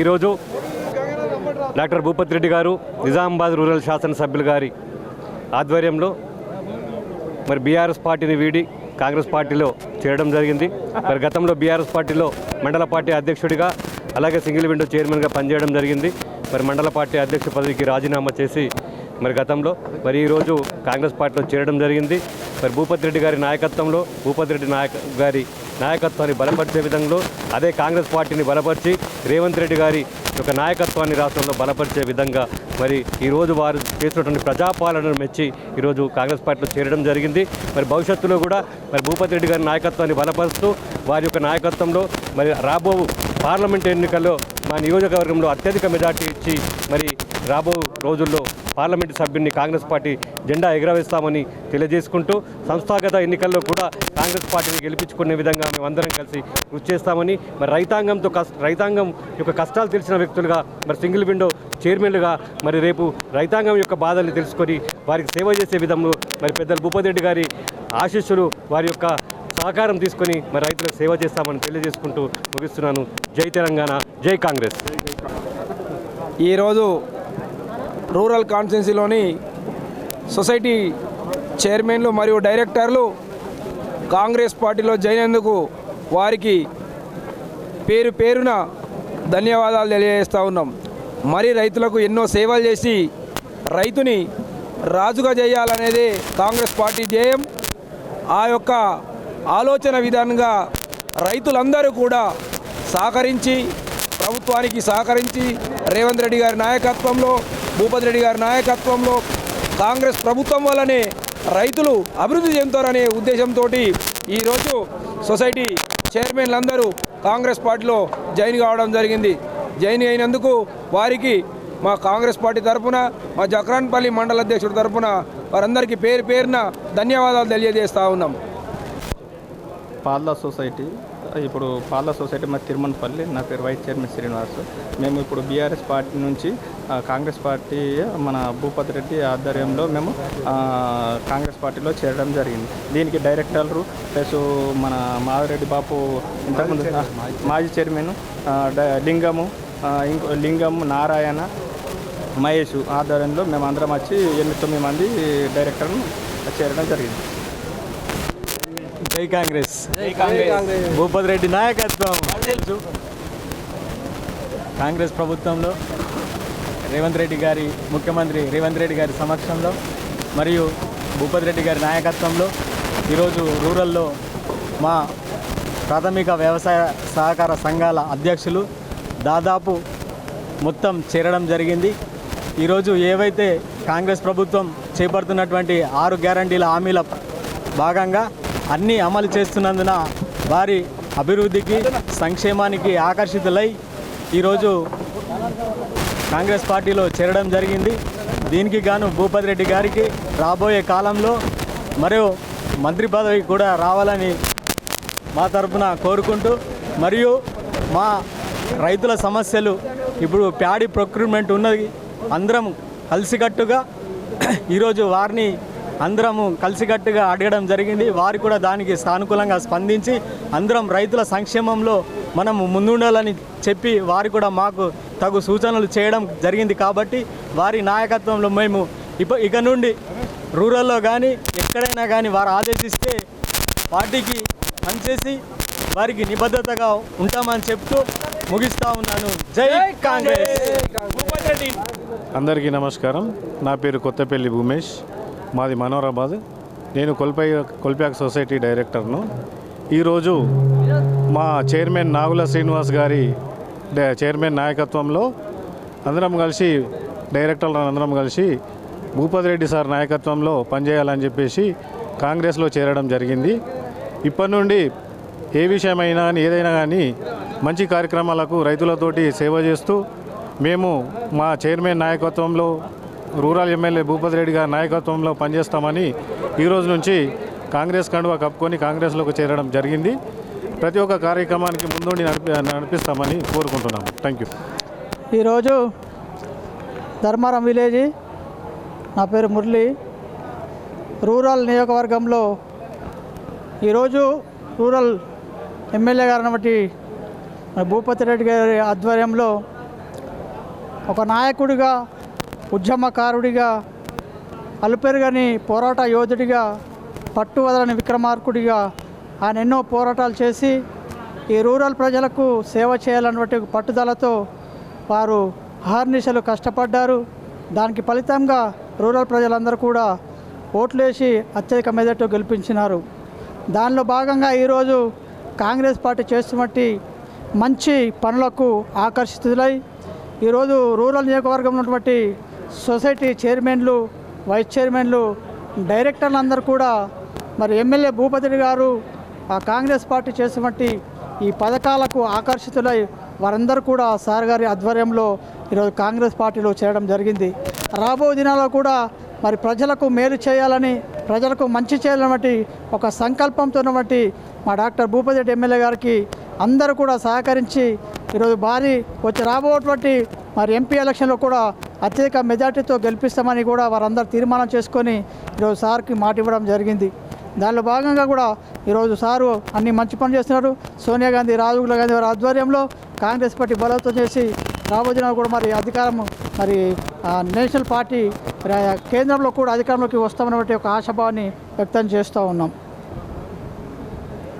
ఈరోజు డాక్టర్ భూపతి రెడ్డి గారు నిజామాబాద్ రూరల్ శాసనసభ్యులు గారి ఆధ్వర్యంలో మరి బీఆర్ఎస్ పార్టీని వీడి కాంగ్రెస్ పార్టీలో చేరడం జరిగింది. మరి గతంలో బీఆర్ఎస్ పార్టీలో మండల పార్టీ అధ్యక్షుడిగా అలాగే సింగిల్ విండో చైర్మన్గా పనిచేయడం జరిగింది. మరి మండల పార్టీ అధ్యక్ష పదవికి రాజీనామా చేసి మరి గతంలో మరి ఈరోజు కాంగ్రెస్ పార్టీలో చేరడం జరిగింది. మరి భూపతి రెడ్డి గారి నాయకత్వంలో భూపతి రెడ్డి నాయక గారి నాయకత్వాన్ని బలపరిచే విధంలో అదే కాంగ్రెస్ పార్టీని బలపరిచి రేవంత్ రెడ్డి గారి యొక్క నాయకత్వాన్ని రాష్ట్రంలో బలపరిచే విధంగా మరి ఈరోజు వారు చేసినటువంటి ప్రజాపాలనను మెచ్చి ఈరోజు కాంగ్రెస్ పార్టీలో చేరడం జరిగింది. మరి భవిష్యత్తులో కూడా మరి భూపతి రెడ్డి గారి నాయకత్వాన్ని బలపరుస్తూ వారి యొక్క నాయకత్వంలో మరి రాబో పార్లమెంట్ ఎన్నికల్లో మా నియోజకవర్గంలో అత్యధిక మెజార్టీ ఇచ్చి మరి రాబో రోజుల్లో పార్లమెంటు సభ్యుడిని కాంగ్రెస్ పార్టీ జెండా ఎగరవేస్తామని తెలియజేసుకుంటూ సంస్థాగత ఎన్నికల్లో కూడా కాంగ్రెస్ పార్టీని గెలిపించుకునే విధంగా మేమందరం కలిసి కృషి చేస్తామని మరి రైతాంగంతో రైతాంగం యొక్క కష్టాలు తెలిసిన వ్యక్తులుగా మరి సింగిల్ విండో చైర్మన్లుగా మరి రేపు రైతాంగం యొక్క బాధల్ని తెలుసుకొని వారికి సేవ చేసే విధంలో మరి పెద్దలు భూపతిరెడ్డి గారి ఆశీస్సులు వారి యొక్క సహకారం తీసుకొని మరి రైతులకు సేవ చేస్తామని తెలియజేసుకుంటూ ముగిస్తున్నాను. జై తెలంగాణ జై కాంగ్రెస్. ఈరోజు రూరల్ కాన్స్టిట్యున్సీలోని సొసైటీ చైర్మన్లు మరియు డైరెక్టర్లు కాంగ్రెస్ పార్టీలో చేరినందుకు వారికి పేరు పేరున ధన్యవాదాలు తెలియజేస్తూ ఉన్నాం. మరి రైతులకు ఎన్నో సేవలు చేసి రైతుని రాజుగా చేయాలనేదే కాంగ్రెస్ పార్టీ ధ్యేయం. ఆ యొక్క ఆలోచన విధానంగా రైతులందరూ కూడా సహకరించి ప్రభుత్వానికి సహకరించి రేవంత్ రెడ్డి గారి నాయకత్వంలో భూపతి రెడ్డి గారి నాయకత్వంలో కాంగ్రెస్ ప్రభుత్వం వల్లనే రైతులు అభివృద్ధి చెందుతారనే ఉద్దేశంతో ఈరోజు సొసైటీ చైర్మన్లందరూ కాంగ్రెస్ పార్టీలో జాయిన్ కావడం జరిగింది. జాయిన్ అయినందుకు వారికి మా కాంగ్రెస్ పార్టీ తరఫున మా జక్రాన్పల్లి మండల అధ్యక్షుడి తరఫున వారందరికీ పేరు పేరున ధన్యవాదాలు తెలియజేస్తూ ఉన్నాం. పాల్దా సొసైటీ ఇప్పుడు పాల్దా సొసైటీ మరి తిరుమలపల్లి నా పేరు వైస్ చైర్మన్ శ్రీనివాస్. మేము ఇప్పుడు బీఆర్ఎస్ పార్టీ నుంచి కాంగ్రెస్ పార్టీ మన భూపతి రెడ్డి ఆధ్వర్యంలో మేము కాంగ్రెస్ పార్టీలో చేరడం జరిగింది. దీనికి డైరెక్టర్లు ప్లస్ మన మాధవరెడ్డి బాపు ఇంతకుముందు మాజీ చైర్మన్ లింగము ఇంకో లింగము నారాయణ మహేష్ ఆధ్వర్యంలో మేము అందరం వచ్చి ఎనిమిది తొమ్మిది మంది డైరెక్టర్ను చేరడం జరిగింది. జై కాంగ్రెస్. భూపతి రెడ్డి నాయకత్వం. కాంగ్రెస్ ప్రభుత్వంలో రేవంత్ రెడ్డి గారి ముఖ్యమంత్రి రేవంత్ రెడ్డి గారి సమక్షంలో మరియు భూపతి రెడ్డి గారి నాయకత్వంలో ఈరోజు రూరల్లో మా ప్రాథమిక వ్యవసాయ సహకార సంఘాల అధ్యక్షులు దాదాపు మొత్తం చేరడం జరిగింది. ఈరోజు ఏవైతే కాంగ్రెస్ ప్రభుత్వం చేపడుతున్నటువంటి ఆరు గ్యారంటీల హామీల భాగంగా అన్నీ అమలు చేస్తున్నందున వారి అభివృద్ధికి సంక్షేమానికి ఆకర్షితులై ఈరోజు కాంగ్రెస్ పార్టీలో చేరడం జరిగింది. దీనికి గాను భూపతి రెడ్డి గారికి రాబోయే కాలంలో మరియు మంత్రి పదవి కూడా రావాలని మా తరపున కోరుకుంటూ మరియు మా రైతుల సమస్యలు ఇప్పుడు ప్యాడీ ప్రొక్యూర్మెంట్ ఉన్నది అందరం కలిసికట్టుగా ఈరోజు వారిని అందరము కలిసికట్టుగా అడగడం జరిగింది. వారు కూడా దానికి సానుకూలంగా స్పందించి అందరం రైతుల సంక్షేమంలో మనం ముందుండాలని చెప్పి వారు కూడా మాకు తగు సూచనలు చేయడం జరిగింది కాబట్టి వారి నాయకత్వంలో మేము ఇప్ప ఇక నుండి రూరల్లో కానీ ఎక్కడైనా కానీ వారు ఆదేశిస్తే పార్టీకి పనిచేసి వారికి నిబద్ధతగా ఉంటామని చెప్తూ ముగిస్తా ఉన్నాను. జై కాంగ్రెస్! అందరికీ నమస్కారం. నా పేరు కొత్తపల్లి భూమేష్. మాది మనోరాబాద్. నేను కొల్పై కొల్పాక్ సొసైటీ డైరెక్టర్ను. ఈరోజు మా చైర్మన్ నాగుల శ్రీనివాస్ గారి చైర్మన్ నాయకత్వంలో అందరం కలిసి డైరెక్టర్లు అందరం కలిసి భూపతి రెడ్డి సార్ నాయకత్వంలో పనిచేయాలని చెప్పేసి కాంగ్రెస్లో చేరడం జరిగింది. ఇప్పటి నుండి ఏ విషయమైనా కానీ ఏదైనా కానీ మంచి కార్యక్రమాలకు రైతులతోటి సేవ చేస్తూ మేము మా చైర్మన్ నాయకత్వంలో రూరల్ ఎమ్మెల్యే భూపతి రెడ్డి గారి నాయకత్వంలో పనిచేస్తామని ఈ రోజు నుంచి కాంగ్రెస్ కండువా కప్పుకొని కాంగ్రెస్లోకి చేరడం జరిగింది. ప్రతి ఒక్క కార్యక్రమానికి ముందుండి నడిపి నడిపిస్తామని కోరుకుంటున్నాము. థ్యాంక్ యూ ఈరోజు ధర్మారం విలేజ్ నా పేరు మురళి. రూరల్ నియోజకవర్గంలో ఈరోజు రూరల్ ఎమ్మెల్యే గారు బట్టి భూపతి రెడ్డి గారి ఆధ్వర్యంలో ఒక నాయకుడిగా ఉద్యమకారుడిగా అలుపెరుగని పోరాట యోధుడిగా పట్టువదలని విక్రమార్కుడిగా ఆయన ఎన్నో పోరాటాలు చేసి ఈ రూరల్ ప్రజలకు సేవ చేయాలన్నటువంటి పట్టుదలతో వారు అహర్నిశలు కష్టపడ్డారు. దానికి ఫలితంగా రూరల్ ప్రజలందరూ కూడా ఓట్లేసి అత్యధిక మెజార్టీ గెలిపించినారు. దానిలో భాగంగా ఈరోజు కాంగ్రెస్ పార్టీ చేస్తున్నట్టు మంచి పనులకు ఆకర్షితులై ఈరోజు రూరల్ నియోజకవర్గం ఉన్నటువంటి సొసైటీ చైర్మన్లు వైస్ చైర్మన్లు డైరెక్టర్లు అందరూ కూడా మరి ఎమ్మెల్యే భూపతి గారు ఆ కాంగ్రెస్ పార్టీ చేసినటువంటి ఈ పథకాలకు ఆకర్షితులై వారందరూ కూడా సార్ గారి ఆధ్వర్యంలో ఈరోజు కాంగ్రెస్ పార్టీలో చేరడం జరిగింది. రాబో దినాల్లో కూడా మరి ప్రజలకు మేలు చేయాలని ప్రజలకు మంచి చేయాలన్నటువంటి ఒక సంకల్పంతో ఉన్నటువంటి మా డాక్టర్ భూపతి రెడ్డి ఎమ్మెల్యే గారికి అందరూ కూడా సహకరించి ఈరోజు భారీ వచ్చి రాబోటువంటి మరి ఎంపీ ఎలక్షన్లో కూడా అత్యధిక మెజార్టీతో గెలిపిస్తామని కూడా వారందరూ తీర్మానం చేసుకొని ఈరోజు సార్కి మాట ఇవ్వడం జరిగింది. దానిలో భాగంగా కూడా ఈరోజు సారు అన్ని మంచి పనులు చేస్తున్నారు. సోనియా గాంధీ రాహుల్ గాంధీ వారి ఆధ్వర్యంలో కాంగ్రెస్ పార్టీ బలోపేతం చేసి రాబోతున్న కూడా మరి అధికారం మరి ఆ, నేషనల్ పార్టీ కేంద్రంలో కూడా అధికారంలోకి వస్తామన్నటువంటి ఒక ఆశాభావాన్ని వ్యక్తం చేస్తూ ఉన్నాం.